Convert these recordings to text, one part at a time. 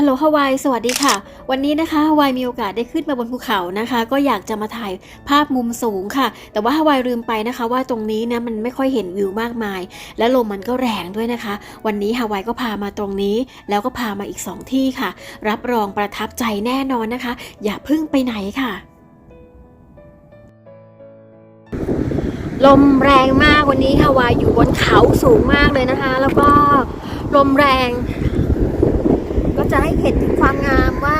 ฮัลโหลฮาวายสวัสดีค่ะ วันนี้นะคะฮาวายมีโอกาสได้ขึ้นมาบนภูเขานะคะ ก็อยากจะมาถ่ายภาพมุมสูงค่ะ แต่ว่าฮาวายลืมไปนะคะ ว่าตรงนี้นะมันไม่ค่อยเห็นวิวมากมาย และลมมันก็แรงด้วยนะคะ วันนี้ฮาวายก็พามาตรงนี้ แล้วก็พามาอีก 2 ที่ค่ะ รับรองประทับใจแน่นอนนะคะ อย่าพิ่งไปไหนค่ะ ลมแรงมากวันนี้ฮาวายอยู่บนเขาสูงมากเลยนะคะ แล้วก็ลมแรง จะให้เห็นถึงความงามว่า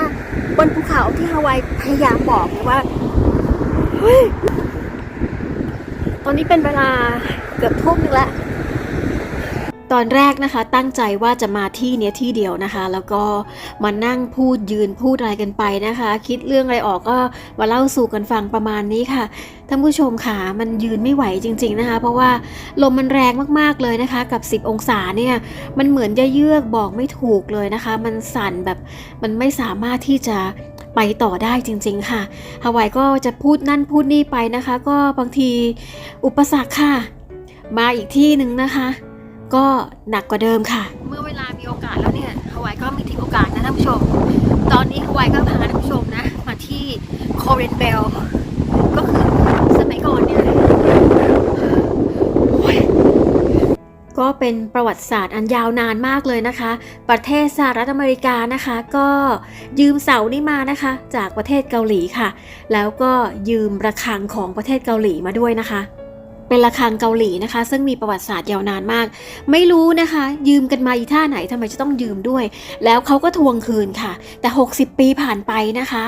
บนภูเขาที่ฮาวายพยายามบอกว่าเฮ้ยตอนนี้เป็นเวลาเกือบทุ่มนึงแล้ว ตอนแรกนะคะตั้งใจว่าจะมาที่เนี้ยที่เดียวนะคะ แล้วก็มานั่งพูดยืนพูดอะไรกันไปนะคะ คิดเรื่องอะไรออกก็มาเล่าสู่กันฟังประมาณนี้ค่ะท่านผู้ชมค่ะมันยืนไม่ไหวจริง ๆนะคะ เพราะว่าลมมันแรงมากๆเลยนะคะ กับ 10 องศาเนี่ยมันเหมือนจะเยือกบอกไม่ถูกเลยนะคะ มันสั่นแบบมันไม่สามารถที่จะไปต่อได้จริง ๆ ค่ะฮาวายก็จะพูดนั่นพูดนี่ไปนะคะ ก็บางทีอุปสรรคค่ะ มาอีกที่หนึ่งนะคะ ก็หนักกว่าเดิมค่ะ เมื่อเวลามีโอกาสแล้วเนี่ยฮาวายก็มีทิ้งโอกาสนะท่านผู้ชม ตอนนี้ฮาวายก็พาท่านผู้ชมนะ มาที่โคเรนเบลก็คือสมัยก่อนเนี่ยโอ้ยก็เป็นประวัติศาสตร์อันยาวนานมากเลยนะคะ ประเทศสหรัฐอเมริกานะคะ ก็ยืมเสานี่มานะคะ จากประเทศเกาหลีค่ะ แล้วก็ยืมระฆังของประเทศเกาหลีมาด้วยนะคะ เป็นระฆังเกาหลีนะคะ ซึ่งมีประวัติศาสตร์ยาวนานมาก ไม่รู้นะคะ ยืมกันมาอีท่าไหนทำไมจะต้องยืมด้วย แล้วเขาก็ทวงคืนค่ะ แต่ 60 ปีผ่านไปนะคะ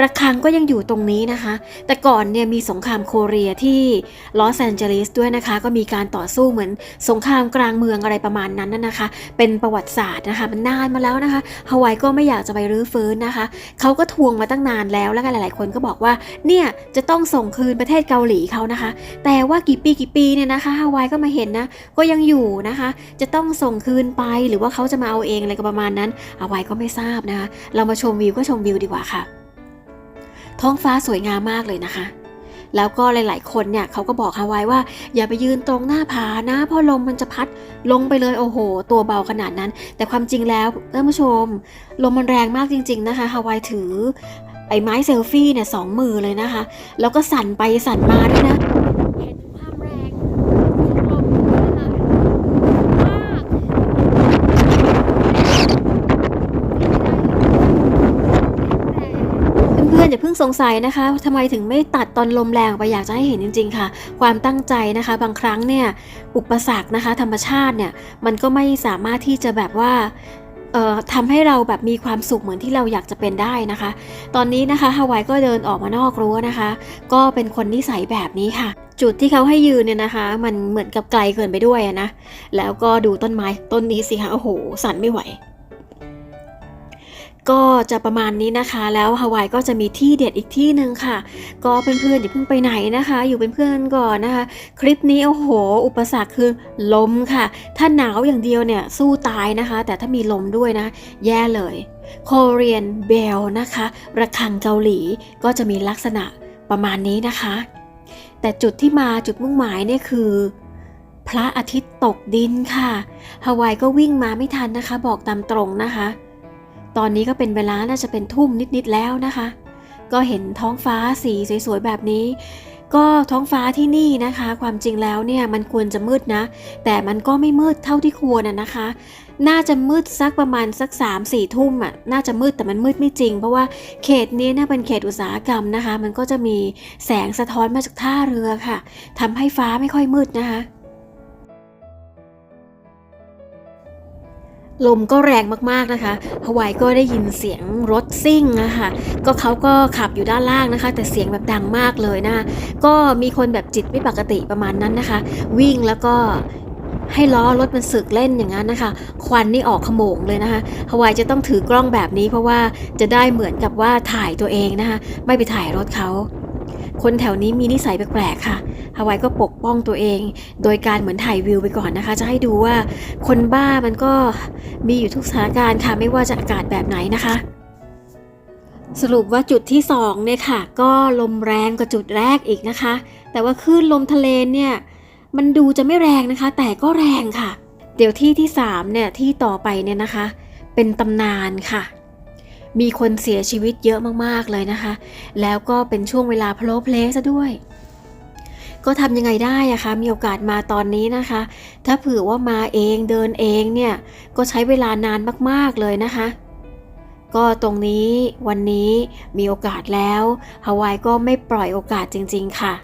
ระฆังก็ยังอยู่ตรงนี้นะคะ แต่ก่อนเนี่ยมีสงครามโคเรียที่ลอสแอนเจลิสด้วยนะคะ ก็มีการต่อสู้เหมือนสงครามกลางเมืองอะไรประมาณนั้นนะคะ เป็นประวัติศาสตร์นะคะมันนานมาแล้วนะคะฮาวายก็ไม่อยากจะไปรื้อฟื้นนะคะเขาก็ทวงมาตั้งนานแล้วแล้วก็หลายๆ คนก็บอกว่าเนี่ยจะต้องส่งคืนประเทศเกาหลีเขานะคะ แต่ว่ากี่ปีกี่ปีเนี่ยนะคะฮาวายก็มาเห็นนะก็ยังอยู่นะคะ จะต้องส่งคืนไปหรือว่าเขาจะมาเอาเองอะไรก็ประมาณนั้นฮาวายก็ไม่ทราบนะคะ เรามาชมวิวก็ชมวิวดีกว่าค่ะ ท้องฟ้าสวยงามมากเลยนะคะ แล้วก็หลาย ๆ คนเนี่ยเขาก็บอกฮาวายว่า อย่าไปยืนตรงหน้าผานะ เพราะลมมันจะพัดลงไปเลยโอ้โห ตัวเบาขนาดนั้น แต่ความจริงแล้วท่านผู้ชม ลมมันแรงมากจริง ๆ นะคะฮาวายถือไอ้ไม้เซลฟี่เนี่ยสองมือเลยนะคะ แล้วก็สั่นไปสั่นมาด้วยนะ เห็นความแรงของลมนะคะมากเพื่ อย่าเพิ่งสงสัยนะคะทำไมถึงไม่ตัดตอนลมแรงไปอยากจะให้เห็นจริง ๆ ค่ะ ความตั้งใจนะคะ บางครั้งเนี่ยอุปสรรคนะคะ ธรรมชาติเนี่ยมันก็ไม่สามารถที่จะแบบว่าเอ่อทำให้เราแบบมีความสุขเหมือนที่เราอยากจะเป็นได้นะคะ ตอนนี้นะคะฮาวายก็เดินออกมานอกรั้วนะคะ ก็เป็นคนนิสัยแบบนี้ค่ะ จุดที่เขาให้ยืนเนี่ยนะคะ มันเหมือนกับไกลเกินไปด้วยนะ แล้วก็ดูต้นไม้ต้นนี้สิคะโอ้โห สั่นไม่ไหว ก็จะประมาณนี้นะคะ แล้วฮาวายก็จะมีที่เด็ดอีกที่หนึ่งค่ะ ก็เพื่อนๆอย่าเพิ่งไปไหนนะคะ อยู่เป็นเพื่อนก่อนนะคะ คลิปนี้โอ้โห อุปสรรคคือลมค่ะ ถ้าหนาวอย่างเดียวเนี่ยสู้ตายนะคะ แต่ถ้ามีลมด้วยนะ แย่เลย Korean Bell นะคะ ระฆังเกาหลีก็จะมีลักษณะประมาณนี้นะคะ แต่จุดที่มาจุดมุ่งหมายเนี่ยคือพระอาทิตย์ตกดินค่ะฮาวายก็วิ่งมาไม่ทันนะคะ บอกตามตรงนะคะ ตอนนี้ก็เป็นเวลาน่าจะเป็นทุ่มนิดๆแล้วนะคะ ก็เห็นท้องฟ้าสีสวยๆแบบนี้ ก็ท้องฟ้าที่นี่นะคะ ความจริงแล้วเนี่ยมันควรจะมืดนะ แต่มันก็ไม่มืดเท่าที่ควรนะนะคะ น่าจะมืดสักประมาณสัก3ามสี่ทุ่มอะน่าจะมืดแต่มันมืดไม่จริง เพราะว่าเขตนี้น่าเป็นเขตอุตสาหกรรมนะคะ มันก็จะมีแสงสะท้อนมาจากท่าเรือค่ะทำให้ฟ้าไม่ค่อยมืดนะคะ ลมก็แรงมากๆนะคะฮาวายก็ได้ยินเสียงรถซิ่งอะคะก็เขาก็ขับอยู่ด้านล่างนะคะ แต่เสียงแบบดังมากเลยนะคะก็มีคนแบบจิตไม่ปกติประมาณนั้นนะคะ วิ่งแล้วก็ให้ล้อรถมันสึกเล่นอย่างนั้นนะคะ ควันนี่ออกขโมงเลยนะคะฮาวายจะต้องถือกล้องแบบนี้เพราะว่าจะได้เหมือนกับว่าถ่ายตัวเองนะคะ ไม่ไปถ่ายรถเขา คนแถวนี้มีนิสัยแปลกๆค่ะฮาวายก็ปกป้องตัวเอง โดยการเหมือนถ่ายวิวไปก่อนนะคะ จะให้ดูว่าคนบ้ามันก็มีอยู่ทุกสถานการณ์ค่ะ ไม่ว่าจะอากาศแบบไหนนะคะ สรุปว่าจุดที่2เนี่ยค่ะ ก็ลมแรงกว่าจุดแรกอีกนะคะ แต่ว่าคลื่นลมทะเลเนี่ยมันดูจะไม่แรงนะคะ แต่ก็แรงค่ะ เดี๋ยวที่ที่3เนี่ยที่ต่อไปเนี่ยนะคะ เป็นตำนานค่ะ มีคนเสียชีวิตเยอะมากๆเลยนะคะ แล้วก็เป็นช่วงเวลาโพลเพลซะด้วย ก็ทำยังไงได้อะคะมีโอกาสมาตอนนี้นะคะ ถ้าเผื่อว่ามาเองเดินเองเนี่ยก็ใช้เวลานานมากๆเลยนะคะก็ตรงนี้วันนี้มีโอกาสแล้วฮาวายก็ไม่ปล่อยโอกาสจริง ๆ ค่ะ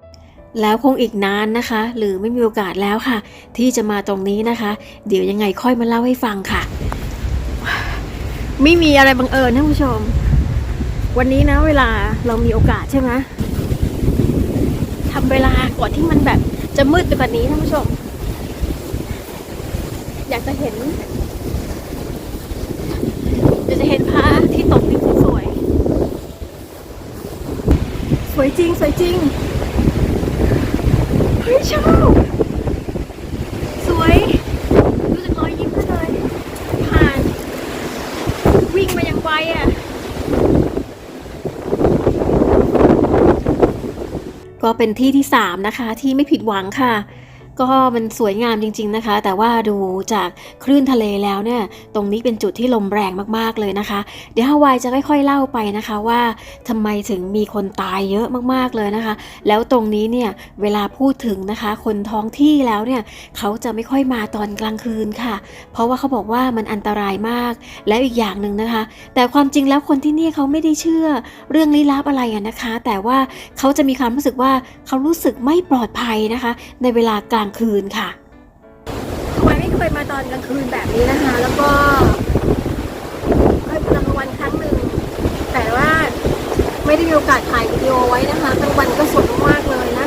แล้วคงอีกนานนะคะ หรือไม่มีโอกาสแล้วค่ะ ที่จะมาตรงนี้นะคะ เดี๋ยวยังไงค่อยมาเล่าให้ฟังค่ะ ไม่มีอะไรบังเอิญท่านผู้ชม วันนี้นะ เวลาเรามีโอกาสใช่ไหมทำเวลาก่อนที่มันแบบจะมืดไปกว่านี้ท่านผู้ชม อยากจะเห็นอยากจะเห็นพระที่ตกดินสวยสวยจริงสวยจริงเฮ้ยชอบสวย ดูจากรอยยิ้มก็เลย ผ่าน วิ่งมาอย่าง ไวอะก็เป็นที่ที่ 3 นะคะที่ไม่ผิดหวังค่ะ ก็มันสวยงามจริง ๆนะคะ แต่ว่าดูจากคลื่นทะเลแล้วเนี่ย ตรงนี้เป็นจุดที่ลมแรงมากๆเลยนะคะ เดี๋ยวฮาวายจะค่อยๆเล่าไปนะคะว่าทำไมถึงมีคนตายเยอะมากๆเลยนะคะ แล้วตรงนี้เนี่ยเวลาพูดถึงนะคะ คนท้องที่แล้วเนี่ยเขาจะไม่ค่อยมาตอนกลางคืนค่ะ เพราะว่าเขาบอกว่ามันอันตรายมาก แล้วอีกอย่างหนึ่งนะคะ แต่ความจริงแล้วคนที่นี่เขาไม่ได้เชื่อเรื่องลี้ลับอะไรนะคะ แต่ว่าเขาจะมีความรู้สึกว่าเขารู้สึกไม่ปลอดภัยนะคะ ในเวลากลางคืนค่ะทำไมไม่เคยมาตอนกลางคืนแบบนี้นะคะ แล้วก็เคยมาตอนกลางวันครั้งหนึ่งแต่ว่าไม่ได้มีโอกาสถ่ายวิดีโอไว้นะคะกลางวันก็สวยมากๆเลยนะ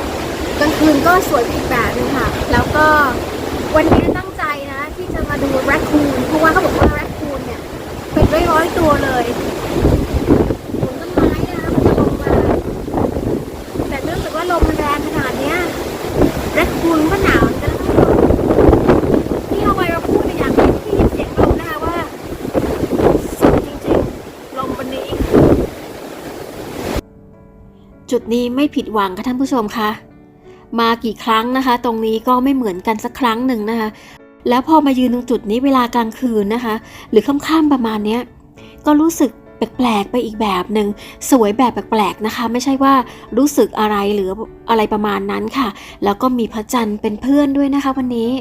กลางคืนก็สวยอีกแบบหนึงค่ะ แล้วก็วันนี้ตั้งใจนะ ที่จะมาดูแรคคูนเพราะว่าเขาบอกว่าแรคคูนเนี่ยเป็นร้อยๆตัวเลยบนต้นไม้เนยนะคะมันจะลงมา แต่เนื่องจากว่าลมมันแรงขนาดเนี้ยแรดคูนก็หนาวเหมือนกันนะที่เอาไว้เราพูดในอย่างที่ได้ยินเสียงลมนะคะว่าสุดจริงๆ ลมวันนี้ จุดนี้ไม่ผิดหวังค่ะท่านผู้ชมคะมากี่ครั้งนะคะ ตรงนี้ก็ไม่เหมือนกันสักครั้งหนึ่งนะคะ แล้วพอมายืนตรงจุดนี้เวลากลางคืนนะคะ หรือค่ำๆประมาณเนี้ยก็รู้สึกแปลกๆไปอีกแบบหนึ่งสวยแบบแปลกๆนะคะ ไม่ใช่ว่ารู้สึกอะไรหรืออะไรประมาณนั้นค่ะ แล้วก็มีพระจันทร์เป็นเพื่อนด้วยนะคะวันนี้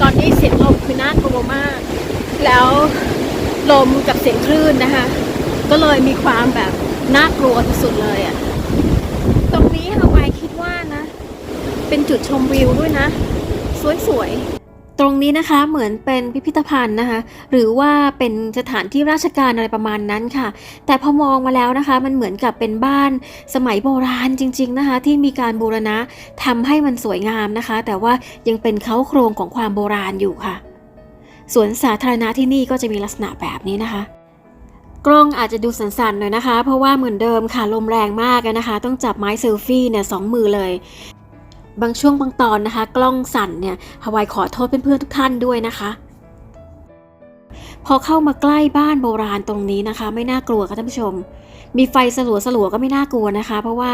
ตอนนี้เสียงลมคือน่ากลัวมาก แล้ว ลมกับเสียงคลื่นนะคะ ก็เลยมีความแบบน่ากลัวที่สุดเลยอะ่ะ ตรงนี้ฮาวายคิดว่านะ เป็นจุดชมวิวด้วยนะ สวยๆ ตรงนี้นะคะเหมือนเป็นพิพิธภัณฑ์นะคะ หรือว่าเป็นสถานที่ราชการอะไรประมาณนั้นค่ะ แต่พอมองมาแล้วนะคะ มันเหมือนกับเป็นบ้านสมัยโบราณจริง ๆนะคะ ที่มีการบูรณะทำให้มันสวยงามนะคะ แต่ว่ายังเป็นเค้าโครงของความโบราณอยู่ค่ะ สวนสาธารณะที่นี่ก็จะมีลักษณะแบบนี้นะคะ กล้องอาจจะดูสั่นๆหน่อยนะคะ เพราะว่าเหมือนเดิมค่ะลมแรงมากนะคะ ต้องจับไม้เซลฟี่เนี่ยสองมือเลย บางช่วงบางตอนนะคะ กล้องสั่นเนี่ยฮาวายขอโทษเพื่อนๆทุกท่านด้วยนะคะพอเข้ามาใกล้บ้านโบราณตรงนี้นะคะ ไม่น่ากลัวค่ะท่านผู้ชม มีไฟสลัวสลัวๆก็ไม่น่ากลัวนะคะ เพราะว่า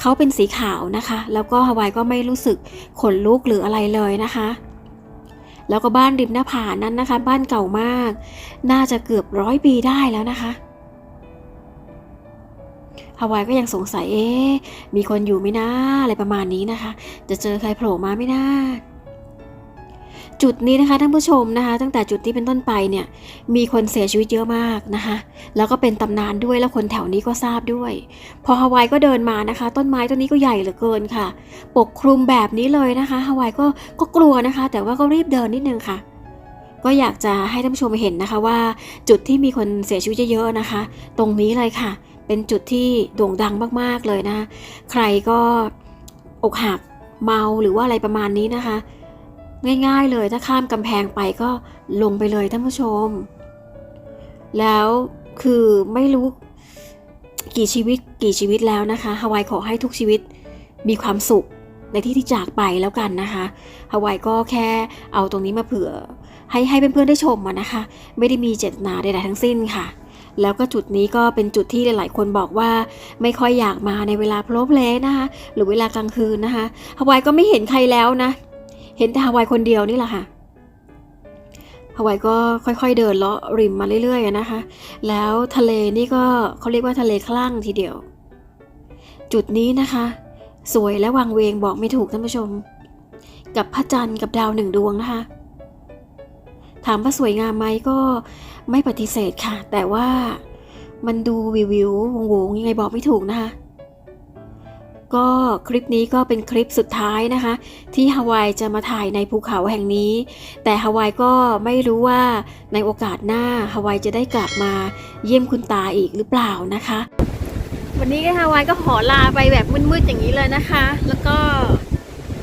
เขาเป็นสีขาวนะคะ แล้วก็ฮาวายก็ไม่รู้สึกขนลุกหรืออะไรเลยนะคะ แล้วก็บ้านริมหน้าผานั้นนะคะ บ้านเก่ามาก น่าจะเกือบร้อยปีได้แล้วนะคะฮาวายก็ยังสงสัยเอ๊มีคนอยู่ไหมนะอะไรประมาณนี้นะคะ จะเจอใครโผล่มาไหม่นะ จุดนี้นะคะท่านผู้ชมนะคะ ตั้งแต่จุดที่เป็นต้นไปเนี่ยมีคนเสียชีวิตเยอะมากนะคะ แล้วก็เป็นตำนานด้วยแล้วคนแถวนี้ก็ทราบด้วย พอฮาวายก็เดินมานะคะ ต้นไม้ต้นนี้ก็ใหญ่เหลือเกินค่ะ ปกคลุมแบบนี้เลยนะคะฮาวายก็ก็กลัวนะคะ แต่ว่าก็รีบเดินนิดนึงค่ะ ก็อยากจะให้ท่านผู้ชมเห็นนะคะว่า จุดที่มีคนเสียชีวิตเยอะๆนะคะ ตรงนี้เลยค่ะ เป็นจุดที่โด่งดังมากๆเลยนะ ใครก็อกหักเมาหรือว่าอะไรประมาณนี้นะคะ ง่าย ๆ เลยถ้าข้ามกำแพงไปก็ลงไปเลยท่านผู้ชม แล้วคือไม่รู้กี่ชีวิตกี่ชีวิตแล้วนะคะฮาวายขอให้ทุกชีวิตมีความสุขในที่ที่จากไปแล้วกันนะคะฮาวายก็แค่เอาตรงนี้มาเผื่อ ให้ให้เพื่อนๆได้ชมอะนะคะ ไม่ได้มีเจตนาใดๆทั้งสิ้นค่ะ แล้วก็จุดนี้ก็เป็นจุดที่หลายๆ คนบอกว่าไม่ค่อยอยากมาในเวลาโพลเพลนะคะ หรือเวลากลางคืนนะคะฮาวายก็ไม่เห็นใครแล้วนะ เห็นแต่ฮาวายคนเดียวนี่แหละค่ะฮาวายก็ค่อยๆเดินเลาะริมมาเรื่อยๆนะคะ แล้วทะเลนี่ก็เขาเรียกว่าทะเลคลั่งทีเดียว จุดนี้นะคะ สวยและวังเวงบอกไม่ถูกท่านผู้ชม กับพระจันทร์กับดาวหนึ่งดวงนะคะ ถามว่าสวยงามไหมก็ไม่ปฏิเสธค่ะ แต่ว่ามันดูวิววิววงวงๆยังไงบอกไม่ถูกนะคะ ก็คลิปนี้ก็เป็นคลิปสุดท้ายนะคะ ที่ฮาวายจะมาถ่ายในภูเขาแห่งนี้ แต่ฮาวายก็ไม่รู้ว่าในโอกาสหน้าฮาวายจะได้กลับมาเยี่ยมคุณตาอีกหรือเปล่านะคะ วันนี้ก็ฮาวายก็ขอลาไปแบบมืดๆอย่างนี้เลยนะคะ แล้วก็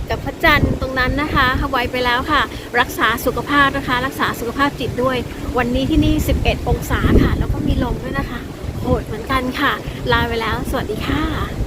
กับพระจันทร์ตรงนั้นนะคะฮาวายไปแล้วค่ะ รักษาสุขภาพนะคะ รักษาสุขภาพจิตด้วย วันนี้ที่นี่ 11 องศาค่ะ แล้วก็มีลมด้วยนะคะโหดเหมือนกันค่ะ ลาไปแล้ว สวัสดีค่ะ